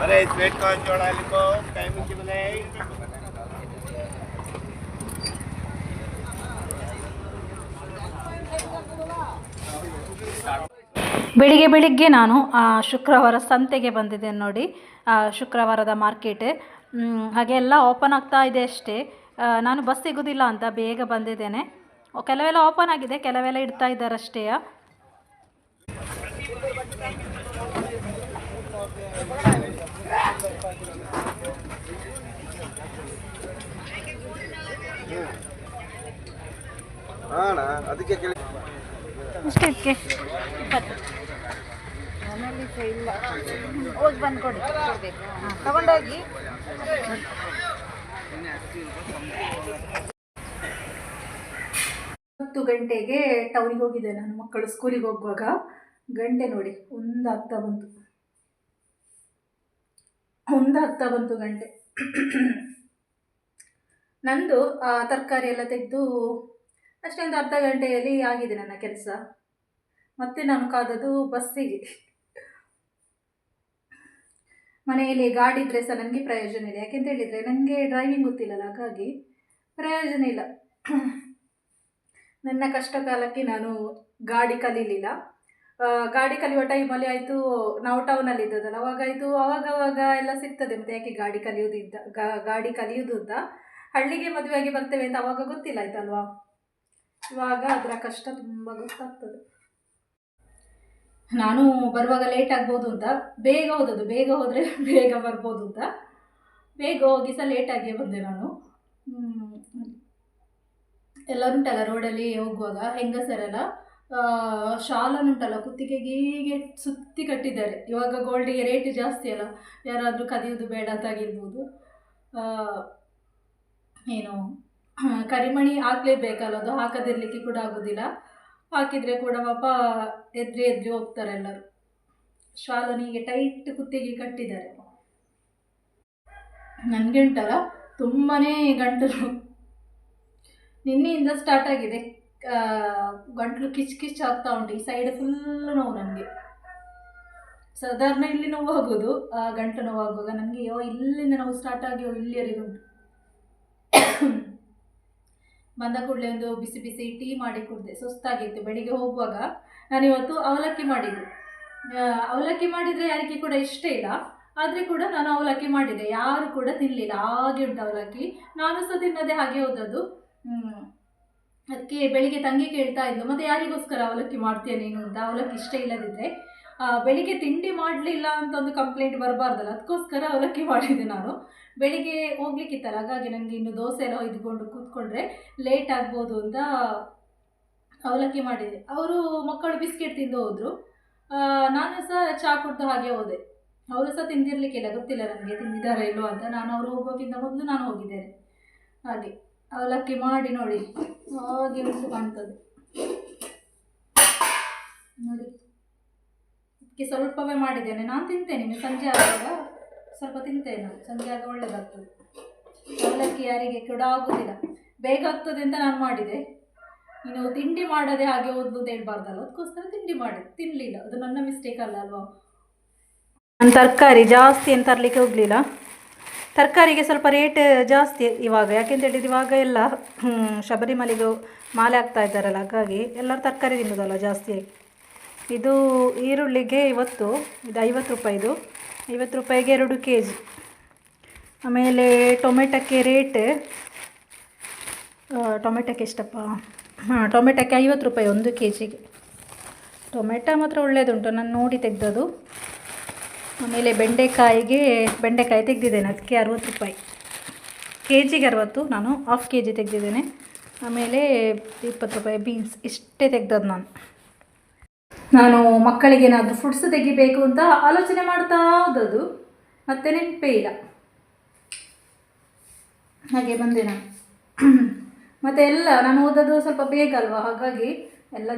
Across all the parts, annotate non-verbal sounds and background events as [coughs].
अरे स्वेट कौन जोड़ा लिखो टाइमिंग की बनाए ಬೆಳಿಗ್ಗೆ ಬೆಳಿಗ್ಗೆ ನಾನು ಆ, ಶುಕ್ರವಾರ ಸಂತೆಗೆ ಬಂದಿದ್ದೇನೆ ನೋಡಿ ಆ, ಶುಕ್ರವಾರದ ಮಾರ್ಕೆಟ್ ಮ್, ಹಾಗೆ ಎಲ್ಲ ಓಪನ್ ಆಗ್ತಾ ಇದೆ ಅಷ್ಟೇ ಆ, ನಾನು ಬಸ್ ಸಿಗೋದಿಲ್ಲ ಅಂತ ಬೇಗ ಬಂದಿದ್ದೇನೆ ಕೆಲವೆಲ್ಲ ಓಪನ್ ಆಗಿದೆ ಕೆಲವೆಲ್ಲ ಇಡ್ತಾ ಇದ್ದಾರೆ ಅಷ್ಟೇ ಅದಕ್ಕೆ ಕೇಳಿ ಇಷ್ಟಕ್ಕೆ ಮನೆಯಲ್ಲಿ ಇಲ್ಲ ಹೋಗಿ ಬಂದು ಕೊಡಿ ತಗೊಂಡೋಗಿ. ಹತ್ತು ಗಂಟೆಗೆ ಟೌನಿಗೆ ಹೋಗಿದ್ದೆ ನಾನು ಮಕ್ಕಳು ಸ್ಕೂಲಿಗೆ ಹೋಗುವಾಗ. ಗಂಟೆ ನೋಡಿ ಒಂದು ಆಗ್ತಾ ಬಂತು. ಒಂದು ಹತ್ತ ಬಂತು ಗಂಟೆ. ನಂದು ತರಕಾರಿ ಎಲ್ಲ ತೆಗೆದು ಅಷ್ಟೇ ಒಂದು ಅರ್ಧ ಗಂಟೆಯಲ್ಲಿ ಆಗಿದೆ ನನ್ನ ಕೆಲಸ. ಮತ್ತೆ ನಾನು ಕಾದದ್ದು ಬಸ್ಸಿಗೆ. ಮನೆಯಲ್ಲಿ ಗಾಡಿ ಇದ್ರೆ ಸಹ ನನಗೆ ಪ್ರಯೋಜನ ಇಲ್ಲ. ಯಾಕೆಂತ ಹೇಳಿದರೆ ನನಗೆ ಡ್ರೈವಿಂಗ್ ಗೊತ್ತಿಲ್ಲಲ್ಲ, ಹಾಗಾಗಿ ಪ್ರಯೋಜನ ಇಲ್ಲ. ನನ್ನ ಕಷ್ಟ ಕಾಲಕ್ಕೆ ನಾನು ಗಾಡಿ ಕಲೀಲಿಲ್ಲ. ಗಾಡಿ ಕಲಿಯುವ ಟೈಮಲ್ಲಿ ಆಯಿತು, ನಾವು ಟೌನಲ್ಲಿ ಇದ್ದದಲ್ಲ ಅವಾಗ ಆಯಿತು, ಅವಾಗ ಅವಾಗ ಎಲ್ಲ ಸಿಗ್ತದೆ ಮತ್ತು ಯಾಕೆ ಗಾಡಿ ಕಲಿಯೋದಿದ್ದ ಗಾಡಿ ಕಲಿಯೋದು ಅಂತ. ಹಳ್ಳಿಗೆ ಮದುವೆಯಾಗಿ ಬರ್ತೇವೆ ಅಂತ ಅವಾಗ ಗೊತ್ತಿಲ್ಲ, ಆಯ್ತಲ್ವಾ? ಇವಾಗ ಅದರ ಕಷ್ಟ ತುಂಬ ಗೊತ್ತಾಗ್ತದೆ. ನಾನು ಬರುವಾಗ ಲೇಟ್ ಆಗ್ಬೋದು ಅಂತ. ಬೇಗ ಹೋದದ್ದು, ಬೇಗ ಹೋದರೆ [laughs] ಬೇಗ ಬರ್ಬೋದು ಅಂತ. ಬೇಗ ಹೋಗಿ ಸಹ ಲೇಟಾಗಿಯೇ ಬಂದೆ ನಾನು. ಹ್ಮ್. ಎಲ್ಲರುಂಟಲ್ಲ ರೋಡಲ್ಲಿ ಹೋಗುವಾಗ, ಹೆಂಗಸರೆಲ್ಲ ಶಾಲನುಂಟಲ್ಲ ಕುತ್ತಿಗೆಗೆ ಹೀಗೆ ಸುತ್ತಿ ಕಟ್ಟಿದ್ದಾರೆ. ಇವಾಗ ಗೋಲ್ಡಿಗೆ ರೇಟ್ ಜಾಸ್ತಿ ಅಲ್ಲ. ಯಾರಾದರೂ ಕದಿಯೋದು ಬೇಡ ಅಂತ ಆಗಿರ್ಬೋದು. ಏನು, ಕರಿಮಣಿ ಹಾಕ್ಲೇಬೇಕಲ್ಲ, ಅದು ಹಾಕದಿರಲಿಕ್ಕೆ ಕೂಡ ಆಗೋದಿಲ್ಲ. ಹಾಕಿದರೆ ಕೂಡ ಪಾಪ ಎದ್ರಿ ಎದ್ರಿ ಹೋಗ್ತಾರೆ ಎಲ್ಲರೂ. ಶಾಲನಿಗೆ ಟೈಟ್ ಕುತ್ತಿಗೆ ಕಟ್ಟಿದ್ದಾರೆ. ನನಗೆ ಉಂಟಲ್ಲ ತುಂಬಾ ಗಂಟಲು ನಿನ್ನೆಯಿಂದ ಸ್ಟಾರ್ಟ್ ಆಗಿದೆ. ಗಂಟ್ಲು ಕಿಚ್ ಕಿಚ್ ಆಗ್ತಾ ಉಂಟು. ಈ ಸೈಡ್ ಫುಲ್ ನೋವು ನನಗೆ. ಸಾಧಾರಣ ಇಲ್ಲಿ ನೋವು ಆಗೋದು ಆ, ಗಂಟು ನೋವು ಆಗುವಾಗ. ನನಗೆ ಯೋ ಇಲ್ಲಿಂದ ನೋವು ಸ್ಟಾರ್ಟ್ ಆಗಿ ಇಲ್ಲಿವರೆಗೆ ಉಂಟು. [coughs] ಬಂದ ಕೂಡಲೇ ಒಂದು ಬಿಸಿ ಬಿಸಿ ಟೀ ಮಾಡಿ ಕುಡಿದೆ. ಸುಸ್ತಾಗಿತ್ತು ಬೆಳಿಗ್ಗೆ ಹೋಗುವಾಗ ನಾನು ಇವತ್ತು ಅವಲಕ್ಕಿ ಮಾಡಿದ್ದು. ಅವಲಕ್ಕಿ ಮಾಡಿದರೆ ಯಾರಿಗೆ ಕೂಡ ಇಷ್ಟ ಇಲ್ಲ. ಆದರೆ ಕೂಡ ನಾನು ಅವಲಕ್ಕಿ ಮಾಡಿದೆ ಯಾರು ಕೂಡ ತಿನ್ನಲಿಲ್ಲ ಹಾಗೆ ಉಂಟು ಅವಲಕ್ಕಿ. ನಾನು ಸಹ ತಿನ್ನದೆ ಹಾಗೆ ಹೋದದ್ದು. ಅದಕ್ಕೆ ಬೆಳಿಗ್ಗೆ ತಂಗಿ ಕೇಳ್ತಾ ಇದ್ಲು. ಮತ್ತೆ ಯಾರಿಗೋಸ್ಕರ ಅವಲಕ್ಕಿ ಮಾಡ್ತೀಯ ನೀನು ಅಂತ. ಅವಲಕ್ಕಿ ಇಷ್ಟ ಇಲ್ಲದಿದ್ರೆ. ಬೆಳಿಗ್ಗೆ ತಿಂಡಿ ಮಾಡಲಿಲ್ಲ ಅಂತ ಒಂದು ಕಂಪ್ಲೇಂಟ್ ಬರಬಾರ್ದಲ್ಲ. ಅದಕ್ಕೋಸ್ಕರ ಅವಲಕ್ಕಿ ಮಾಡಿದೆ ನಾನು. ಬೆಳಿಗ್ಗೆ ಹೋಗ್ಲಿಕ್ಕಿತ್ತಲ್ಲ. ಹಾಗಾಗಿ ನನಗೆ ಇನ್ನು ದೋಸೆ ಎಲ್ಲ ಇದ್ಕೊಂಡು ಕೂತ್ಕೊಂಡ್ರೆ ಲೇಟ್ ಆಗ್ಬೋದು ಅಂತ ಅವಲಕ್ಕಿ ಮಾಡಿದೆ. ಅವರು ಮಕ್ಕಳು ಬಿಸ್ಕೆಟ್ ತಿಂದು ಹೋದರು. ನಾನು ಸಹ ಚಹಾ ಕುಡ್ದು ಹಾಗೆ ಹೋದೆ. ಅವರು ಸಹ ತಿಂದಿರಲಿಕ್ಕಿಲ್ಲ. ಗೊತ್ತಿಲ್ಲ ನನಗೆ ತಿಂದಿದ್ದಾರಾ ಇಲ್ಲೋ ಅಂತ. ನಾನು ಅವರು ಹೋಗೋಕ್ಕಿಂತ ಮೊದಲು ನಾನು ಹೋಗಿದ್ದೇನೆ. ಹಾಗೆ. ಅವಲಕ್ಕಿ ಮಾಡಿ ನೋಡಿ. ಹಾಗೆ ಉಂಟು ಕಾಣ್ತದೆ. ನೋಡಿ. ಇದಕ್ಕೆ ಸ್ವಲ್ಪವೇ ಮಾಡಿದ್ದೇನೆ. ನಾನು ತಿಂತೇನೆ ನೀವು ಸಂಜೆ ಆಗುವಾಗ ಸ್ವಲ್ಪ ತಿಂತೇನೆ ಸಂಜೆ ಆಗ ಒಳ್ಳೆಯದಾಗ್ತದೆ ಅವಲಕ್ಕಿ ಯಾರಿಗೆ ಕೂಡ ಆಗೋದಿಲ್ಲ ಬೇಗ ಆಗ್ತದೆ ಅಂತ ನಾನು ಮಾಡಿದೆ. ಇನ್ನು ತಿಂಡಿ ಮಾಡದೆ ಹಾಗೆ ಒದ್ದು ಅಂತ ಹೇಳ್ಬಾರ್ದಲ್ಲ. ಅದಕ್ಕೋಸ್ಕರ ತಿಂಡಿ ಮಾಡಿದೆ. ತಿನ್ನಲಿಲ್ಲ ಅದು ನನ್ನ ಮಿಸ್ಟೇಕ್ ಅಲ್ಲ ಅಲ್ವಾ? ನಾನು ತರಕಾರಿ ಜಾಸ್ತಿ ಏನು ತರಲಿಕ್ಕೆ ಹೋಗಲಿಲ್ಲ. ತರಕಾರಿಗೆ ಸ್ವಲ್ಪ ರೇಟ್ ಜಾಸ್ತಿ ಇವಾಗ. ಯಾಕೆಂತ ಹೇಳಿದ್ರೆ ಇವಾಗ ಎಲ್ಲ ಶಬರಿಮಲೆಗೂ ಮಾಲೆ ಆಗ್ತಾ ಇದ್ದಾರಲ್ಲ, ಹಾಗಾಗಿ ಎಲ್ಲರೂ ತರಕಾರಿ ತಿನ್ನೋದಲ್ಲ ಜಾಸ್ತಿ. ಇದು ಈರುಳ್ಳಿಗೆ ಇವತ್ತು, ಇದು ಐವತ್ತು ರೂಪಾಯಿದು ಐವತ್ತು ರೂಪಾಯಿಗೆ ಎರಡು ಕೆ ಜಿ ಆಮೇಲೆ ಟೊಮೆಟೊಕ್ಕೆ ರೇಟ್ ಟೊಮೆಟೊಕ್ಕೆ ಎಷ್ಟಪ್ಪ? ಹಾಂ, ಟೊಮೆಟೊಕ್ಕೆ ಐವತ್ತು ರೂಪಾಯಿ ಒಂದು ಕೆ ಜಿಗೆ ಟೊಮೆಟೊ ಮಾತ್ರ ಒಳ್ಳೆಯದುಂಟು ನಾನು ನೋಡಿ ತೆಗೆದದು ಆಮೇಲೆ ಬೆಂಡೆಕಾಯಿಗೆ, ಬೆಂಡೆಕಾಯಿ ತೆಗೆದಿದ್ದೇನೆ, ಅದಕ್ಕೆ ಅರುವತ್ತು ರೂಪಾಯಿ. ಕೆ ಜಿಗೆ ಅರುವತ್ತು, ನಾನು ಹಾಫ್ ಕೆ ಜಿ ತೆಗೆದಿದ್ದೇನೆ. ಆಮೇಲೆ ಇಪ್ಪತ್ತು ರೂಪಾಯಿ ಬೀನ್ಸ್ ಇಷ್ಟೇ ತೆಗ್ದದ್ದು ನಾನು. ನಾನು ಮಕ್ಕಳಿಗೆ ಏನಾದರೂ ಫುಡ್ಸ್ ತೆಗಿಬೇಕು ಅಂತ ಆಲೋಚನೆ ಮಾಡ್ತಾ ಹೋದದ್ದು ಮತ್ತೆ ನೆನಪೇ ಇಲ್ಲ. ಹಾಗೆ ಬಂದೆ ನಾನು. ಮತ್ತು ಎಲ್ಲ, ನಾನು ಓದೋದು ಸ್ವಲ್ಪ ಬೇಗ ಅಲ್ವಾ? ಹಾಗಾಗಿ ಎಲ್ಲ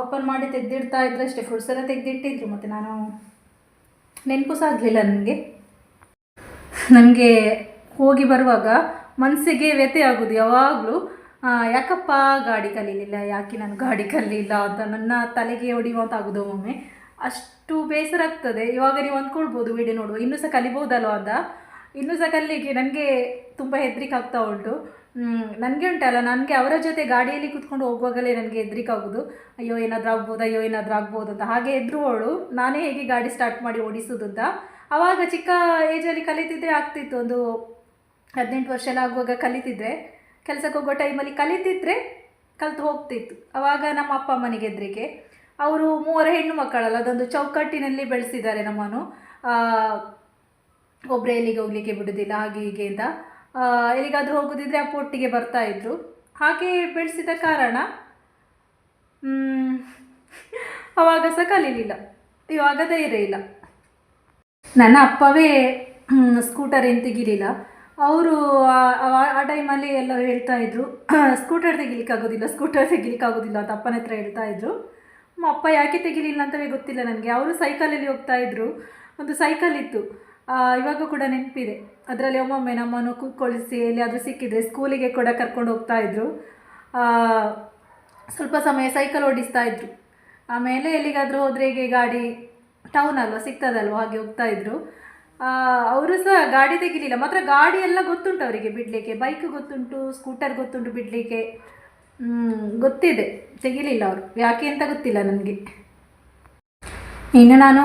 ಓಪನ್ ಮಾಡಿ ತೆಗೆದಿಡ್ತಾ ಇದ್ರೆ ಅಷ್ಟೇ ಫುಡ್ಸ್ ಎಲ್ಲ ತೆಗೆದಿಟ್ಟಿದ್ರು, ಮತ್ತು ನಾನು ನೆನಪು ಸಹ ಆಗಲಿಲ್ಲ ನನಗೆ. ನನಗೆ ಹೋಗಿ ಬರುವಾಗ ಮನಸ್ಸಿಗೆ ವ್ಯಥೆ ಆಗೋದು ಯಾವಾಗಲೂ. ಯಾಕಪ್ಪ ಗಾಡಿ ಕಲೀಲಿಲ್ಲ, ಯಾಕೆ ನಾನು ಗಾಡಿ ಕಲೀಲಿಲ್ಲ ಅಂತ ನನ್ನ ತಲೆಗೆ ಹೊಡಿಯುವಂತ ಆಗೋದು ಒಮ್ಮೊಮ್ಮೆ. ಅಷ್ಟು ಬೇಸರ ಆಗ್ತದೆ. ಇವಾಗ ನೀವು ಅಂದ್ಕೊಳ್ಬೋದು ವಿಡಿಯೋ ನೋಡುವ ಇನ್ನೂ ಸಹ ಕಲಿಬೋದಲ್ವ ಅಂತ. ಇನ್ನೂ ಸಹ ಕಲಿಲಿಕ್ಕೆ ನನಗೆ ತುಂಬ ಹೆದರಿಕೆ ಆಗ್ತಾ ಉಂಟು. ನನಗೆ ಉಂಟಲ್ಲ, ನನಗೆ ಅವರ ಜೊತೆ ಗಾಡಿಯಲ್ಲಿ ಕುತ್ಕೊಂಡು ಹೋಗುವಾಗಲೇ ನನಗೆ ಹೆದರಿಕೆ ಆಗೋದು ಅಯ್ಯೋ, ಏನಾದರೂ ಆಗ್ಬೋದು, ಅಯ್ಯೋ, ಏನಾದರೂ ಆಗ್ಬೋದು ಅಂತ. ಹಾಗೆ ಎದುರುವವಳು ನಾನೇ ಹೇಗೆ ಗಾಡಿ ಸ್ಟಾರ್ಟ್ ಮಾಡಿ ಓಡಿಸೋದು ಅಂತ ಆವಾಗ ಚಿಕ್ಕ ಏಜಲ್ಲಿ ಕಲಿತಿದ್ರೆ ಆಗ್ತಿತ್ತು. ಒಂದು ಹದಿನೆಂಟು ವರ್ಷ ಎಲ್ಲ ಆಗುವಾಗ ಕಲಿತಿದ್ರೆ, ಕೆಲಸಕ್ಕೆ ಹೋಗೋ ಟೈಮಲ್ಲಿ ಕಲಿತಿದ್ರೆ ಕಲ್ತು ಹೋಗ್ತಿತ್ತು. ಆವಾಗ ನಮ್ಮ ಅಪ್ಪ ಅಮ್ಮನಿಗೆ ಹೆದ್ರಿಕೆ. ಅವರು ಮೂವರ ಹೆಣ್ಣು ಮಕ್ಕಳಲ್ಲ, ಅದೊಂದು ಚೌಕಟ್ಟಿನಲ್ಲಿ ಬೆಳೆಸಿದ್ದಾರೆ ನಮ್ಮನ್ನು. ಒಬ್ಬರೇ ಎಲ್ಲಿಗೆ ಹೋಗ್ಲಿಕ್ಕೆ ಬಿಡೋದಿಲ್ಲ, ಹಾಗೆ ಹೀಗೆ ಅಂತ. ಎಲ್ಲಿಗಾದ್ರೂ ಹೋಗೋದಿದ್ರೆ ಅಪ್ಪ ಒಟ್ಟಿಗೆ ಬರ್ತಾ ಇದ್ರು. ಹಾಗೆ ಬೆಳೆಸಿದ ಕಾರಣ ಅವಾಗ ಸಹ ಕಲೀಲಿಲ್ಲ. ಇವಾಗ ಧೈರ್ಯ ಇಲ್ಲ. ನನ್ನ ಅಪ್ಪವೇ ಸ್ಕೂಟರ್ ಏನು ತೆಗಿಲಿಲ್ಲ ಅವರು ಆ ಟೈಮಲ್ಲಿ ಎಲ್ಲ ಹೇಳ್ತಾ ಇದ್ರು, [clears throat] ಸ್ಕೂಟರ್ ತೆಗಿಲಿಕ್ಕೆ ಆಗೋದಿಲ್ಲ ಸ್ಕೂಟರ್ ತೆಗಿಲಿಕ್ಕೆ ಆಗೋದಿಲ್ಲ ಅಂತ ಅಪ್ಪನ ಹತ್ರ ಹೇಳ್ತಾ ಇದ್ರು. ಅಪ್ಪ ಯಾಕೆ ತೆಗಿಲಿಲ್ಲ ಅಂತವೇ ಗೊತ್ತಿಲ್ಲ ನನಗೆ. ಅವರು ಸೈಕಲಲ್ಲಿ ಹೋಗ್ತಾ ಇದ್ರು. ಒಂದು ಸೈಕಲ್ ಇತ್ತು. ಇವಾಗ ಕೂಡ ನೆನಪಿದೆ. ಅದರಲ್ಲಿ ಒಮ್ಮೊಮ್ಮೆ ನಮ್ಮನ್ನು ಕೂತ್ಕೊಳಿಸಿ ಎಲ್ಲಿಯಾದರೂ ಸಿಕ್ಕಿದ್ರೆ ಸ್ಕೂಲಿಗೆ ಕೂಡ ಕರ್ಕೊಂಡು ಹೋಗ್ತಾ ಇದ್ರು. ಆ, ಸ್ವಲ್ಪ ಸಮಯ ಸೈಕಲ್ ಓಡಿಸ್ತಾ ಇದ್ರು. ಆಮೇಲೆ ಎಲ್ಲಿಗಾದರೂ ಹೋದರೆ ಹೀಗೆ ಗಾಡಿ ಟೌನ್ ಅಲ್ವಾ ಸಿಗ್ತದಲ್ವ ಹಾಗೆ ಹೋಗ್ತಾ ಇದ್ರು. ಅವರು ಸಹ ಗಾಡಿ ತೆಗಿಲಿಲ್ಲ. ಮಾತ್ರ ಗಾಡಿ ಎಲ್ಲ ಗೊತ್ತುಂಟು ಅವರಿಗೆ ಬಿಡಲಿಕ್ಕೆ. ಬೈಕ್ ಗೊತ್ತುಂಟು ಸ್ಕೂಟರ್ ಗೊತ್ತುಂಟು ಬಿಡಲಿಕ್ಕೆ. ಗೊತ್ತಿದೆ. ತೆಗಿಲಿಲ್ಲ ಅವರು. ಯಾಕೆ ಅಂತ ಗೊತ್ತಿಲ್ಲ ನನಗೆ. ಇನ್ನು ನಾನು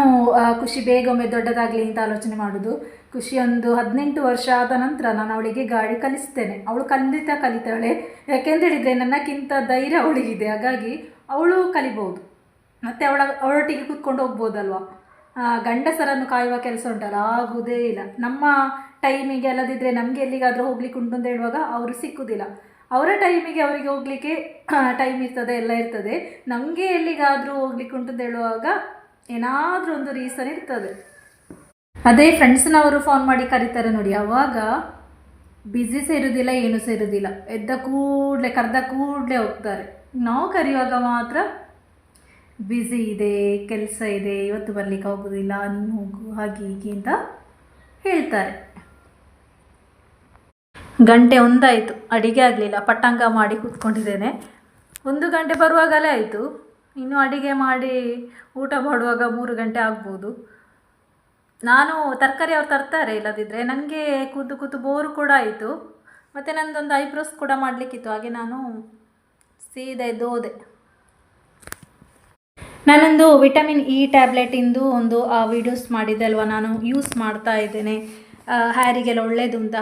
ಖುಷಿ ಬೇಗ ಒಮ್ಮೆ ದೊಡ್ಡದಾಗಲಿ ಅಂತ ಆಲೋಚನೆ ಮಾಡೋದು. ಖುಷಿ ಒಂದು ಹದಿನೆಂಟು ವರ್ಷ ಆದ ನಂತರ ನಾನು ಅವಳಿಗೆ ಗಾಡಿ ಕಲಿಸ್ತೇನೆ. ಅವಳು ಖಂಡಿತ ಕಲಿತಾಳೆ. ಯಾಕೆಂತೇಳಿದರೆ ನನ್ನಕ್ಕಿಂತ ಧೈರ್ಯ ಅವಳಿಗಿದೆ. ಹಾಗಾಗಿ ಅವಳು ಕಲಿಬೋದು. ಮತ್ತು ಅವಳ ಅವಳೊಟ್ಟಿಗೆ ಕೂತ್ಕೊಂಡು ಹೋಗ್ಬೋದಲ್ವ? ಗಂಡಸರನ್ನು ಕಾಯುವ ಕೆಲಸ ಉಂಟಲ್ಲ? ಆಗುವುದೇ ಇಲ್ಲ. ನಮ್ಮ ಟೈಮಿಗೆ ಅಲ್ಲದಿದ್ದರೆ ನಮಗೆ ಎಲ್ಲಿಗಾದರೂ ಹೋಗ್ಲಿಕ್ಕೆ ಉಂಟು ಅಂತ ಹೇಳುವಾಗ ಅವರು ಸಿಕ್ಕುವುದಿಲ್ಲ ಅವರ ಟೈಮಿಗೆ ಅವರಿಗೆ ಹೋಗಲಿಕ್ಕೆ ಟೈಮ್ ಇರ್ತದೆ, ಎಲ್ಲ ಇರ್ತದೆ. ನಮಗೆ ಎಲ್ಲಿಗಾದರೂ ಹೋಗ್ಲಿಕ್ಕೆ ಉಂಟು ಅಂತ ಹೇಳುವಾಗ ಏನಾದರೂ ಒಂದು ರೀಸನ್ ಇರ್ತದೆ. ಅದೇ ಫ್ರೆಂಡ್ಸ್ನವರು ಫೋನ್ ಮಾಡಿ ಕರೀತಾರೆ ನೋಡಿ, ಅವಾಗ ಬ್ಯುಸಿ ಸೇರೋದಿಲ್ಲ, ಏನು ಸೇರೋದಿಲ್ಲ. ಎದ್ದ ಕೂಡಲೇ, ಕರೆದ ಕೂಡಲೇ ಹೋಗ್ತಾರೆ. ನಾವು ಕರೆಯುವಾಗ ಮಾತ್ರ ಬ್ಯುಸಿ ಇದೆ, ಕೆಲಸ ಇದೆ, ಇವತ್ತು ಬರಲಿಕ್ಕೆ ಹೋಗೋದಿಲ್ಲ ನೀನು ಹೋಗು, ಹಾಗೆ ಹೀಗೆ ಅಂತ ಹೇಳ್ತಾರೆ. ಗಂಟೆ ಒಂದಾಯಿತು, ಅಡಿಗೆ ಆಗಲಿಲ್ಲ ಪಟ್ಟಂಗ ಮಾಡಿ ಕೂತ್ಕೊಂಡಿದ್ದೇನೆ. ಒಂದು ಗಂಟೆ ಬರುವಾಗಲೇ ಆಯಿತು. ಇನ್ನು ಅಡಿಗೆ ಮಾಡಿ ಊಟ ಮಾಡುವಾಗ ಮೂರು ಗಂಟೆ ಆಗ್ಬೋದು. ನಾನು ತರಕಾರಿ ಅವ್ರು ತರ್ತಾರೆ ಇಲ್ಲದಿದ್ದರೆ ನನಗೆ ಕೂತು ಕೂತು ಬೋರು ಕೂಡ ಆಯಿತು. ಮತ್ತು ನನ್ನದೊಂದು ಐಬ್ರೋಸ್ ಕೂಡ ಮಾಡಲಿಕ್ಕಿತ್ತು, ಹಾಗೆ ನಾನು ಸೀದೆ ದೋದೆ ನಾನೊಂದು ವಿಟಮಿನ್ ಇ ಟ್ಯಾಬ್ಲೆಟಿಂದು ಒಂದು ವೀಡಿಯೋಸ್ ಮಾಡಿದ್ದೆ ಅಲ್ವಾ ನಾನು ಯೂಸ್ ಮಾಡ್ತಾ ಇದ್ದೇನೆ. ಹ್ಯಾರಿಗೆಲ್ಲ ಒಳ್ಳೆಯದು ಅಂತ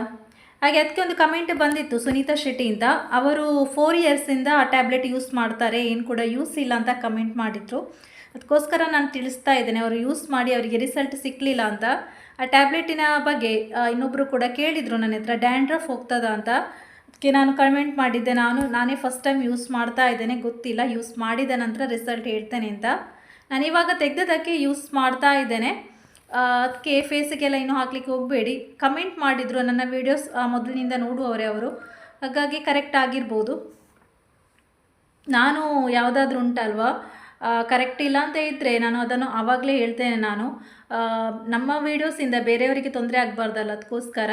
ಹಾಗೆ ಅದಕ್ಕೆ ಒಂದು ಕಮೆಂಟ್ ಬಂದಿತ್ತು ಸುನೀತಾ ಶೆಟ್ಟಿ ಅಂತ ಅವರು ಫೋರ್ ಇಯರ್ಸಿಂದ ಆ ಟ್ಯಾಬ್ಲೆಟ್ ಯೂಸ್ ಮಾಡ್ತಾರೆ, ಏನು ಕೂಡ ಯೂಸ್ ಇಲ್ಲ ಅಂತ ಕಮೆಂಟ್ ಮಾಡಿದರು. ಅದಕ್ಕೋಸ್ಕರ ನಾನು ತಿಳಿಸ್ತಾ ಇದ್ದೇನೆ, ಅವರು ಯೂಸ್ ಮಾಡಿ ಅವರಿಗೆ ರಿಸಲ್ಟ್ ಸಿಕ್ಕಲಿಲ್ಲ ಅಂತ. ಆ ಟ್ಯಾಬ್ಲೆಟಿನ ಬಗ್ಗೆ ಇನ್ನೊಬ್ಬರು ಕೂಡ ಕೇಳಿದರು ನನ್ನ ಹತ್ರ ಡ್ಯಾಂಡ್ರಫ್ ಹೋಗ್ತದ ಅಂತ. ಅದಕ್ಕೆ ನಾನು ಕಮೆಂಟ್ ಮಾಡಿದ್ದೆ, ನಾನು, ನಾನೇ ಫಸ್ಟ್ ಟೈಮ್ ಯೂಸ್ ಮಾಡ್ತಾ ಇದ್ದೇನೆ, ಗೊತ್ತಿಲ್ಲ ಯೂಸ್ ಮಾಡಿದ ನಂತರ ರಿಸಲ್ಟ್ ಹೇಳ್ತೇನೆ ಅಂತ. ನಾನು ಇವಾಗ ತೆಗೆದದಕ್ಕೆ ಯೂಸ್ ಮಾಡ್ತಾ ಇದ್ದೇನೆ. ಅದಕ್ಕೆ ಫೇಸಿಗೆಲ್ಲ ಇನ್ನೂ ಹಾಕ್ಲಿಕ್ಕೆ ಹೋಗಬೇಡಿ. ಕಮೆಂಟ್ ಮಾಡಿದರು ನನ್ನ ವೀಡಿಯೋಸ್ ಮೊದಲಿನಿಂದ ನೋಡುವವರೇ ಅವರು. ಹಾಗಾಗಿ ಕರೆಕ್ಟ್ ಆಗಿರ್ಬೋದು. ನಾನು ಯಾವುದಾದ್ರೂ ಉಂಟಲ್ವಾ? ಕರೆಕ್ಟ್ ಇಲ್ಲ ಅಂತ ಇದ್ದರೆ ನಾನು ಅದನ್ನು ಆವಾಗಲೇ ಹೇಳ್ತೇನೆ ನಾನು. ನಮ್ಮ ವೀಡಿಯೋಸಿಂದ ಬೇರೆಯವರಿಗೆ ತೊಂದರೆ ಆಗಬಾರ್ದಲ್ಲ, ಅದಕ್ಕೋಸ್ಕರ.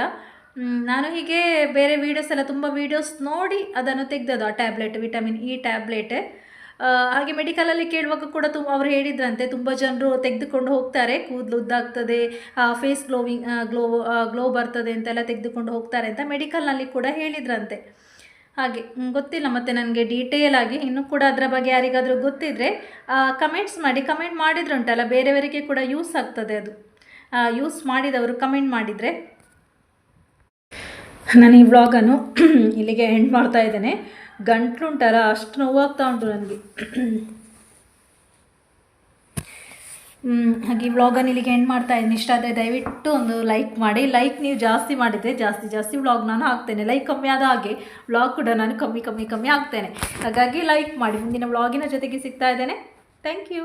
ನಾನು ಹೀಗೆ ಬೇರೆ ವೀಡಿಯೋಸ್ ಎಲ್ಲ ತುಂಬ ವೀಡಿಯೋಸ್ ನೋಡಿ ಅದನ್ನು ತೆಗೆದದು ಆ ಟ್ಯಾಬ್ಲೆಟ್ ವಿಟಮಿನ್ ಇ ಟ್ಯಾಬ್ಲೆಟ್ ಹಾಗೆ ಮೆಡಿಕಲಲ್ಲಿ ಕೇಳುವಾಗ ಕೂಡ ತುಂಬ ಅವರು ಹೇಳಿದ್ರಂತೆ, ತುಂಬ ಜನರು ತೆಗೆದುಕೊಂಡು ಹೋಗ್ತಾರೆ. ಕೂದಲು ಉದ್ದಾಗ್ತದೆ ಫೇಸ್ ಗ್ಲೋವಿಂಗ್ ಗ್ಲೋ ಗ್ಲೋ ಬರ್ತದೆ ಅಂತೆಲ್ಲ ತೆಗೆದುಕೊಂಡು ಹೋಗ್ತಾರೆ ಅಂತ ಮೆಡಿಕಲ್ನಲ್ಲಿ ಕೂಡ ಹೇಳಿದ್ರಂತೆ. ಹಾಗೆ ಗೊತ್ತಿಲ್ಲ ಮತ್ತು ನನಗೆ ಡೀಟೇಲ್ ಆಗಿ, ಇನ್ನೂ ಕೂಡ ಅದರ ಬಗ್ಗೆ ಯಾರಿಗಾದರೂ ಗೊತ್ತಿದ್ದರೆ ಕಮೆಂಟ್ಸ್ ಮಾಡಿ ಕಮೆಂಟ್ ಮಾಡಿದ್ರುಂಟಲ್ಲ, ಬೇರೆಯವರಿಗೆ ಕೂಡ ಯೂಸ್ ಆಗ್ತದೆ ಅದು. ಯೂಸ್ ಮಾಡಿದವರು ಕಮೆಂಟ್ ಮಾಡಿದರೆ. ನಾನು ಈ ವ್ಲಾಗನ್ನು [clears throat] ಇಲ್ಲಿಗೆ ಎಂಡ್ ಮಾಡ್ತಾ ಇದ್ದೇನೆ. ಗಂಟ್ಲುಂಟಲ್ಲ, ಅಷ್ಟು ನೋವಾಗ್ತಾ ಉಂಟು ನನಗೆ ಹಾಗೆ ಈ ವ್ಲಾಗನ್ನು ಇಲ್ಲಿಗೆ ಎಂಡ್ ಮಾಡ್ತಾ ಇದ್ದೀನಿ. ಇಷ್ಟ ಆದರೆ ದಯವಿಟ್ಟು ಒಂದು ಲೈಕ್ ಮಾಡಿ. ಲೈಕ್ ನೀವು ಜಾಸ್ತಿ ಮಾಡಿದರೆ ಜಾಸ್ತಿ ಜಾಸ್ತಿ ವ್ಲಾಗ್ ನಾನು ಹಾಕ್ತೇನೆ. ಲೈಕ್ ಕಮ್ಮಿ ಆದ ಹಾಗೆ ವ್ಲಾಗ್ ಕೂಡ ನಾನು ಕಮ್ಮಿ ಕಮ್ಮಿ ಕಮ್ಮಿ ಹಾಕ್ತೇನೆ. ಹಾಗಾಗಿ ಲೈಕ್ ಮಾಡಿ. ಮುಂದಿನ ವ್ಲಾಗಿನ ಜೊತೆಗೆ ಸಿಗ್ತಾ ಇದ್ದೇನೆ. Thank you